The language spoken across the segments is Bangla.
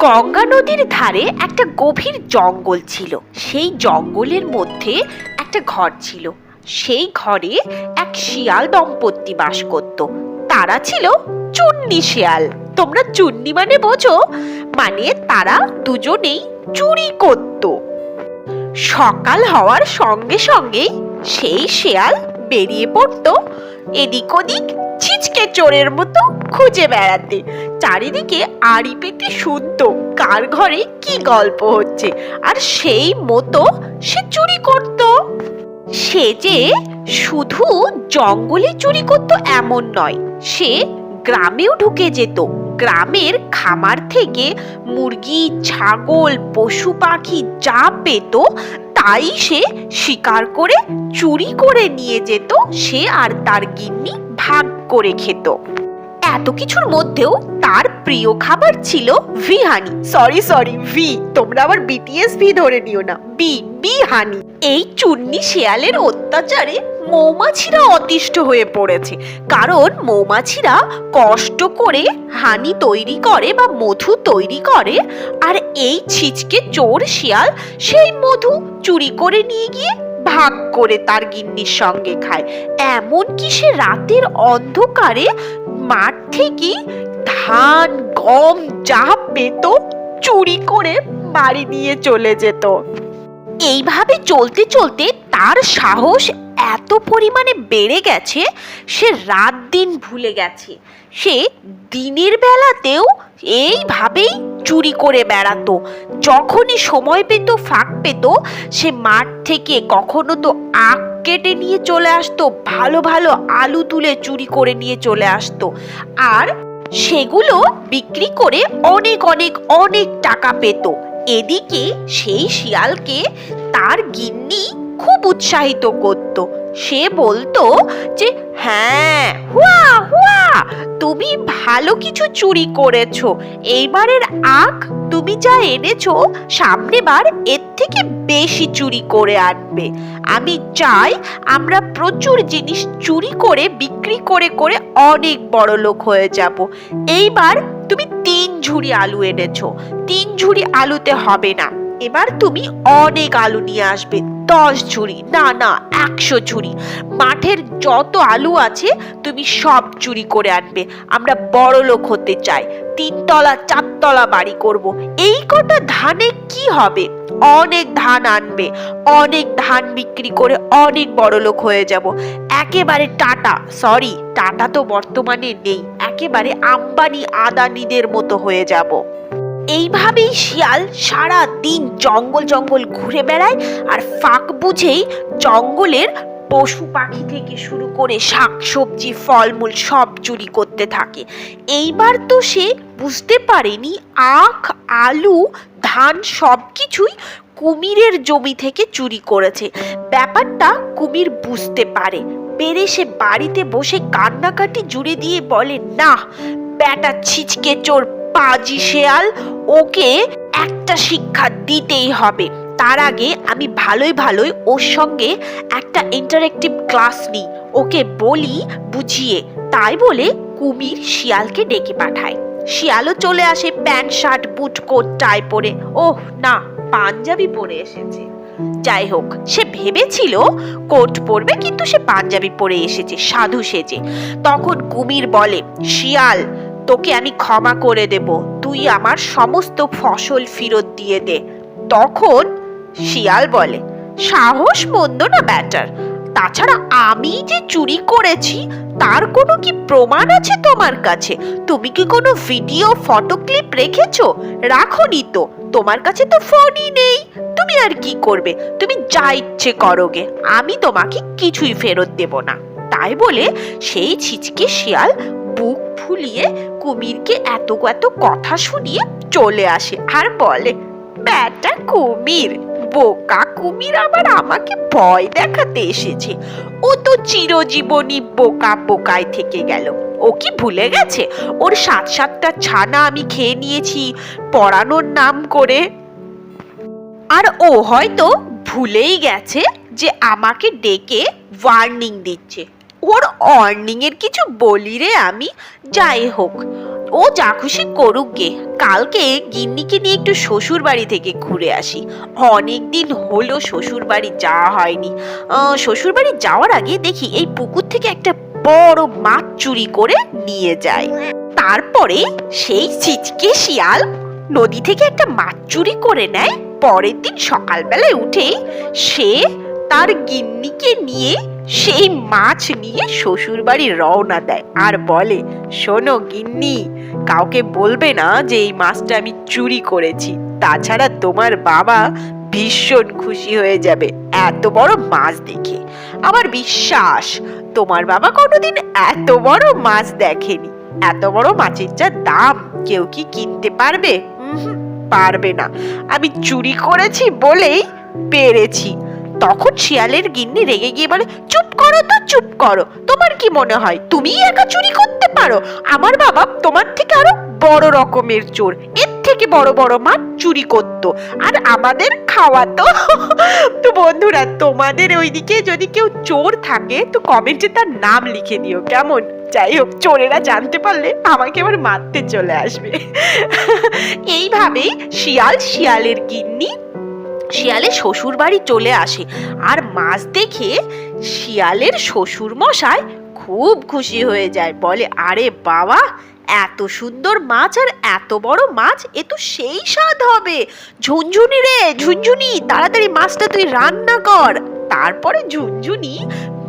গঙ্গা নদীর ধারে একটা গভীর জঙ্গল ছিল। সেই জঙ্গলের মধ্যে একটা ঘর ছিল। সেই ঘরে এক শিয়াল দম্পতি বাস করত। তারা ছিল চুন্নি শিয়াল। তোমরা চুন্নি মানে বোঝো? মানে তারা দুজনেই চুরি করত। সকাল হওয়ার সঙ্গে সঙ্গেই সেই শেয়াল বেরিয়ে পড়তো। এদিক ওদিক ছিচকে চোরের মতো খুঁজে বেড়াতে। চারিদিকে আড়ি পেতে শুনতো কার ঘরে কি গল্প হচ্ছে? আর সেই মতো সে চুরি করত। সে যে শুধু জঙ্গলে চুরি করত এমন নয়, সে গ্রামেও ঢুকে যেত। গ্রামের খামার থেকে মুরগি, ছাগল, পশু পাখি যা পেত, তাই সে শিকার করে চুরি করে নিয়ে যেত সে আর তার গিন্নি ভাগ করে খেত এত কিছুর মধ্যেও তার প্রিয় খাবার ছিল ভিহানি সরি সরি ভি, তোমরা আবার বিটিএস ভি ধরে নিও না। বি বি হানি এই চুন্নি শেয়ালের অত্যাচারে মৌমাছিরা অতিষ্ঠ হয়ে পড়েছে। কারণ মৌমাছিরা কষ্ট করে হানি তৈরি করে বা মধু তৈরি করে, আর এই ছিচকে চোর শিয়াল সেই মধু চুরি করে নিয়ে গিয়ে ভাগ করে তার গিন্নির সঙ্গে খায়। এমন কি সে রাতের অন্ধকারে মাঠ থেকে ধান, গম, যা পেত চুরি করে বাড়ি নিয়ে চলে যেত। এইভাবে চলতে চলতে তার সাহস এত পরিমাণে বেড়ে গেছে, সে রাত দিন ভুলে গেছে। সে দিনের বেলাতেও এইভাবেই চুরি করে বেড়াতো। যখনই সময় পেত, ফাঁক পেত, সে মাঠ থেকে কখনো তো আখ কেটে নিয়ে চলে আসতো, ভালো ভালো আলু তুলে চুরি করে নিয়ে চলে আসতো। আর সেগুলো বিক্রি করে অনেক অনেক অনেক টাকা পেত। এদিকে সেই শিয়ালকে তার গিন্নি খুব উৎসাহিত করত। সে বলতো যে হ্যাঁ হুয়া হুয়া, তুমি ভালো কিছু চুরি করেছ। এইবারের আখ তুমি যা এনেছো, সামনেবার এর থেকে বেশি চুরি করে আনবে। আমি চাই আমরা প্রচুর জিনিস চুরি করে, বিক্রি করে করে অনেক বড় লোক হয়ে যাব। এইবার তুমি তিন ঝুড়ি আলু এনেছো। তিন ঝুড়ি আলুতে হবে না। এবার তুমি অনেক আলু নিয়ে আসবে, দশ ঝুড়ি, না না, একশো ঝুড়ি। মাঠের যত আলু আছে, তুমি সব চুরি করে আনবে। আমরা বড় লোক হতে চাই, তিনতলা, চারতলা বাড়ি করব। এই কটা ধানে কি হবে? অনেক ধান আনবে, অনেক ধান বিক্রি করে অনেক বড় লোক হয়ে যাব। একেবারে টাটা, সরি, টাটা তো বর্তমানে নেই, একেবারে আম্বানি আদানিদের মতো হয়ে যাব। এইভাবেই শিয়াল সারা দিন জঙ্গল জঙ্গল ঘুরে বেড়ায় আর ফাঁক বুঝেই জঙ্গলের পশু পাখি থেকে শুরু করে শাক সবজি ফলমূল সব চুরি করতে থাকে। এইবার তো সে বুঝতে পারেনি আখ, আলু, ধান সব কিছুই কুমিরের জমি থেকে চুরি করেছে। ব্যাপারটা কুমির বুঝতে পারে। পেরে সে বাড়িতে বসে কান্নাকাটি জুড়ে দিয়ে বলে না ব্যাটা ছিচকে চোর পাজি শেয়াল, ওকে একটা শিক্ষা দিতেই হবে। তার আগে আমি ভালোই ভালোই ওর সঙ্গে একটা ইন্টারেক্টিভ ক্লাস নিই। ওকে বলি, বুঝিয়ে, তাই বলে কুমির শিয়ালকে ডেকে পাঠায়। শিয়ালও চলে আসে pant, shirt, boot, coat, tie পরে। ওহ, না, পাঞ্জাবি পরে এসেছে। যাই হোক, সে ভেবেছিল কোট পরবে, কিন্তু সে পাঞ্জাবি পরে এসেছে, সাধু সেজে। তখন কুমির বলে, শিয়াল তোকে আমি ক্ষমা করে দেব। তুই আমার সমস্ত ফসল ফেরত দিয়ে দে। তখন শিয়াল বলে, সাহস মন্দ না, ব্যাটার। তাছাড়া আমি যে চুরি করেছি, তার কোনো কি প্রমাণ আছে তোমার কাছে? তুমি কি কোনো ভিডিও, ফটো ক্লিপ রেখেছো? রাখোনি তো। তোমার কাছে তো ফোনই নেই। তুমি আর কি করবে? তুমি যা ইচ্ছে করোগে। আমি তোমাকে কিছুই ফেরত দেব না। তাই বলে সেই ছিচকে শিয়াল বুক ফুলিয়ে কুমিরকে এত এত কথা শুনিয়ে চলে আসে আর বলে, ব্যাটা কুমির, বোকা কুমির আবার আমাকে ভয় দেখাতে এসেছে। ও তো চিরজীবনী বোকা বোকায় থেকে গেল। ও কি ভুলে গেছে? ওর সাত সাতটা ছানা আমি খেয়ে নিয়েছি, পড়ানোর নাম করে। আর ও হয়তো ভুলেই গেছে যে আমাকে ডেকে ওয়ার্নিং দিচ্ছে। ওর অর্নিং এর কিছু বলি রে আমি। যাই হোক, ও যা খুশি করুক গে। কালকে গিন্নিকে নিয়ে একটু শ্বশুর বাড়ি থেকে ঘুরে আসি। অনেক দিন হলো শ্বশুর বাড়ি যাওয়া হয়নি। শ্বশুর বাড়ি যাওয়ার আগে দেখি এই পুকুর থেকে একটা বড় মাছ চুরি করে নিয়ে যায়। তারপরে সেই ছিচকে শিয়াল নদী থেকে একটা মাছ চুরি করে নেয়। পরের দিন সকালবেলায় উঠে সে তার গিন্নিকে নিয়ে সেই মাছ নিয়ে শ্বশুর বাড়ি রওনা দেয় আর বলে, শোনো গিন্নি, কাউকে বলবে না যে এই মাছটা আমি চুরি করেছি। তাছাড়া তোমার বাবা ভীষণ খুশি হয়ে যাবে, এত বড় মাছ দেখে। আমার বিশ্বাস, তোমার বাবা কোনোদিন এত বড় মাছ দেখেনি। এত বড় মাছের যা দাম, কেউ কি কিনতে পারবে? পারবে না। আমি চুরি করেছি বলেই পেরেছি। তখন শিয়ালের গিন্নি রেগে গিয়ে বলে, চুপ করো তো, চুপ করো। তোমার কি মনে হয়? তুমি একা চুরি করতে পারো? আমার বাবা তোমার থেকে আরও বড় রকমের চোর। এর থেকে বড় বড় মাছ চুরি করতো। আর আমাদের খাওয়াতো তো বন্ধুরা, তোমাদের ওইদিকে যদি কেউ চোর থাকে, তো কমেন্টে তার নাম লিখে দিও, কেমন? যাই হোক, চোরেরা জানতে পারলে আমাকে আবার মারতে চলে আসবে। এইভাবেই শিয়াল, শিয়ালের গিন্নি শিয়ালের শ্বশুর বাড়ি চলে আসে। আর মাছ দেখে শিয়ালের শ্বশুর মশাই খুব খুশি হয়ে যায়। বলে, আরে বাবা, এত সুন্দর মাছ আর এত বড় মাছ, এ তো সেই স্বাদ হবে। ঝুনঝুনি রে, ঝুনঝুনি, তাড়াতাড়ি মাছটা তুই রান্না কর। তারপরে ঝুনঝুনি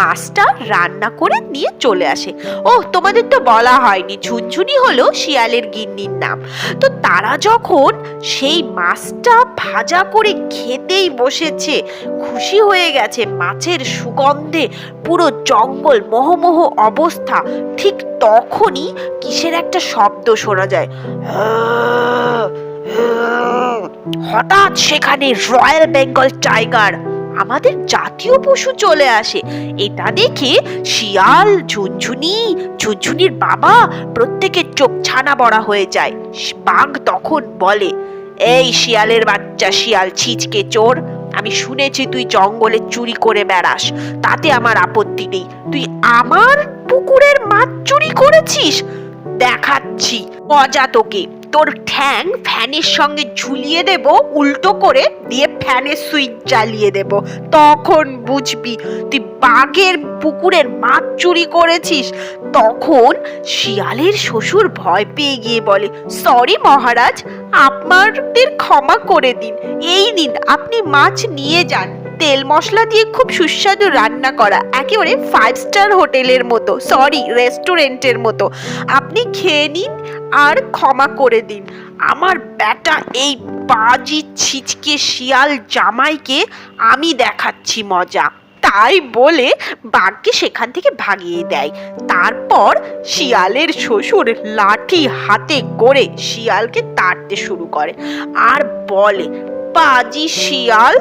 মাছটা রান্না করে নিয়ে চলে আসে ও তোমাদের তো বলা হয়নি ঝুনঝুনি হলো শিয়ালের গিন্নির নাম তো তারা যখন সেই মাছটা ভাজা করে খেতেই বসেছে খুশি হয়ে গেছে মাছের সুগন্ধে পুরো জঙ্গল মোহমোহ অবস্থা ঠিক তখনই কিসের একটা শব্দ শোনা যায় হঠাৎ সেখানে রয়্যাল বেঙ্গল টাইগার আমাদের জাতীয় পশু চলে আসে। এটা দেখে শিয়াল, ঝুনঝুনি, ঝুনঝুনির বাবা প্রত্যেকের চোখ ছানা বড়া হয়ে যায়। বাঘ তখন বলে, এই শিয়ালের বাচ্চা, শিয়াল ছিচকে চোর। আমি শুনেছি তুই জঙ্গলে চুরি করে বেড়াস। তাতে আমার আপত্তি নেই। তুই আমার পুকুরের মাছ চুরি করেছিস? দেখাচ্ছি। মজা তোকে। তোর ঠ্যাং ফ্যানের সঙ্গে ঝুলিয়ে দেব, উল্টো করে দিয়ে ফ্যানের সুইচ জ্বালিয়ে দেব। তখন বুঝবি, তুই বাঘের পুকুরের মাছ চুরি করেছিস। তখন শিয়ালের শ্বশুর ভয় পেয়ে গিয়ে বলে সরি মহারাজ, আপনাদের ক্ষমা করে দিন। এই দিন আপনি মাছ নিয়ে যান। তেল মশলা দিয়ে খুব সুস্বাদু রান্না করা, একেবারে ফাইভ স্টার হোটেলের মতো সরি রেস্টুরেন্টের মতো। আপনি খেয়ে নিন আর ক্ষমা করে দিন। আমার ব্যাটা এই বাজি ছিচকে শিয়াল জামাইকে আমি দেখাচ্ছি মজা। তাই বলে বাঘকে সেখান থেকে ভাগিয়ে দেয়। তারপর শিয়ালের শ্বশুর লাঠি হাতে করে শিয়ালকে তাড়তে শুরু করে আর বলে পাজি শিয়াল,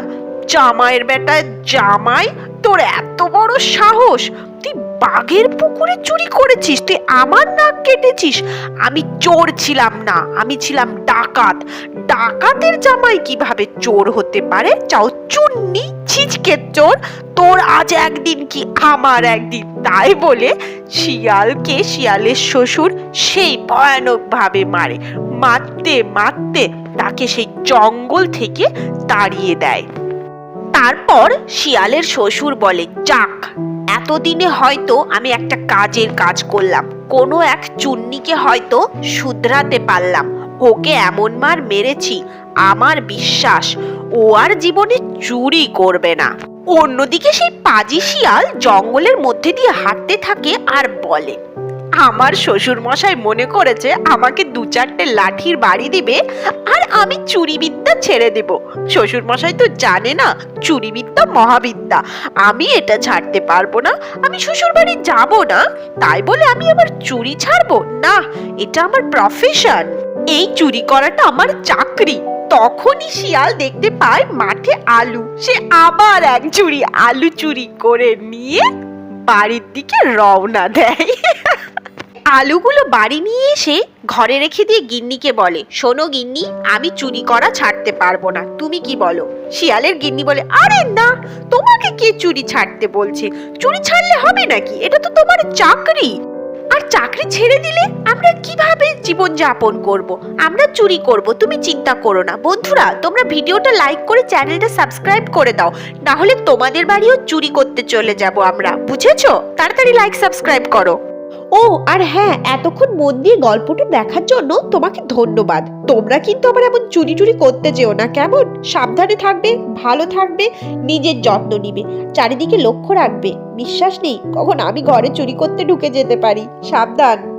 জামাইয়ের বেটায় জামাই তোর এত বড় সাহস? তুই বাঘের পুকুরে চুরি করেছিস, তুই আমার নাক কেটেছিস। আমি চোর ছিলাম না, আমি ছিলাম ডাকাত। ডাকাতের জামাই কীভাবে চোর হতে পারে? চাও চুন্নি ছিচকের চোর। তোর আজ একদিন কি আমার একদিন? তাই বলে শিয়ালকে শিয়ালের শ্বশুর সেই ভয়ানক ভাবে মারে। মারতে মারতে তাকে সেই জঙ্গল থেকে তাড়িয়ে দেয়। তারপর শিয়ালের শ্বশুর বলে, যাক, এতদিনে হয়তো আমি একটা কাজের কাজ করলাম। কোনো এক চুন্নিকে হয়তো শুধরাতে পারলাম। ওকে এমন মার মেরেছি, আমার বিশ্বাস, ও আর জীবনে চুরি করবে না। অন্যদিকে সেই পাজি শিয়াল জঙ্গলের মধ্যে দিয়ে হাঁটতে থাকে আর বলে আমার শ্বশুর মশাই মনে করেছে আমাকে দু চারটে লাঠির বাড়ি দিবে আর আমি চুরিবিদ্যা ছেড়ে দেব। শ্বশুর মশাই তো জানে না চুরিবিদ্যা মহাবিদ্যা। আমি এটা ছাড়তে পারব না, আমি শ্বশুর বাড়ি যাব না। তাই বলে আমি আবার চুরি ছাড়বো? না, এটা আমার প্রফেশন এই চুরি করাটা আমার চাকরি। তখনই শিয়াল দেখতে পায় মাঠে আলু। সে আবার এক চুরি আলু চুরি করে নিয়ে বাড়ির দিকে রওনা দেয়। আলুগুলো বাড়ি নিয়ে এসে ঘরে রেখে দিয়ে গিন্নিকে বলে, শোনো গিন্নি, আমি চুরি করা ছাড়তে পারব না। তুমি কি বলো? শিয়ালের গিন্নি বলে, আরে না, তোমাকে কে চুরি ছাড়তে বলছে? চুরি ছাড়লে হবে নাকি? এটা তো তোমার চাকরি। আর চাকরি ছেড়ে দিলে আমরা কীভাবে জীবন যাপন করব? আমরা চুরি করব, তুমি চিন্তা করো না। বন্ধুরা, তোমরা ভিডিওটা লাইক করে চ্যানেলটা সাবস্ক্রাইব করে দাও। না হলে তোমাদের বাড়িও চুরি করতে চলে যাব আমরা। বুঝেছ? তাড়াতাড়ি লাইক সাবস্ক্রাইব করো। ও, আর হ্যাঁ এতক্ষণ মন দিয়ে গল্পটা দেখার জন্য তোমাকে ধন্যবাদ। তোমরা কিন্তু আবার এমন চুরি চুরি করতে যেও না, কেমন? সাবধানে থাকবে, ভালো থাকবে, নিজের যত্ন নিবে, চারিদিকে লক্ষ্য রাখবে। বিশ্বাস নেই, কখন আমি ঘরে চুরি করতে ঢুকে যেতে পারি। সাবধান।